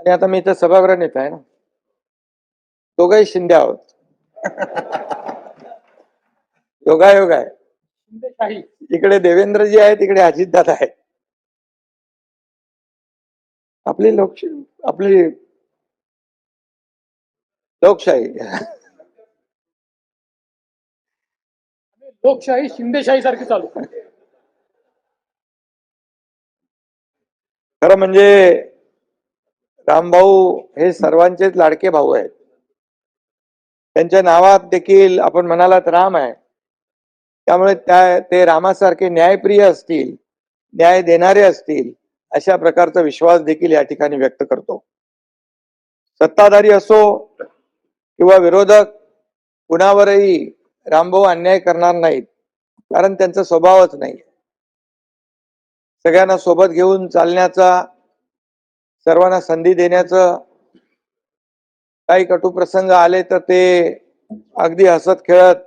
आणि आता मी इथं सभागृह नेता आहे ना. दोघंही शिंदे आहोत. योगायोग आहे. शिंदेशाही. इकडे देवेंद्रजी आहेत तिकडे अजितदादा आहेत. आपली लोकश आपली लोकशाही. लोकशाही शिंदेशाही सारखी चालू. खरं म्हणजे रामभाऊ हे सर्वांचेच लाडके भाऊ आहेत. त्यांच्या नावात देखील आपण म्हणालात राम आहे. त्यामुळे त्या ते रामासारखे न्यायप्रिय असतील न्याय देणारे असतील अशा प्रकारचा विश्वास देखील या ठिकाणी व्यक्त करतो. सत्ताधारी असो किंवा विरोधक कुणावरही रामभाऊ अन्याय करणार नाहीत कारण त्यांचा स्वभावच नाही सगळ्यांना सोबत घेऊन चालण्याचा सर्वांना संधी देण्याचं काही कटुप्रसंग आले तर ते अगदी हसत खेळत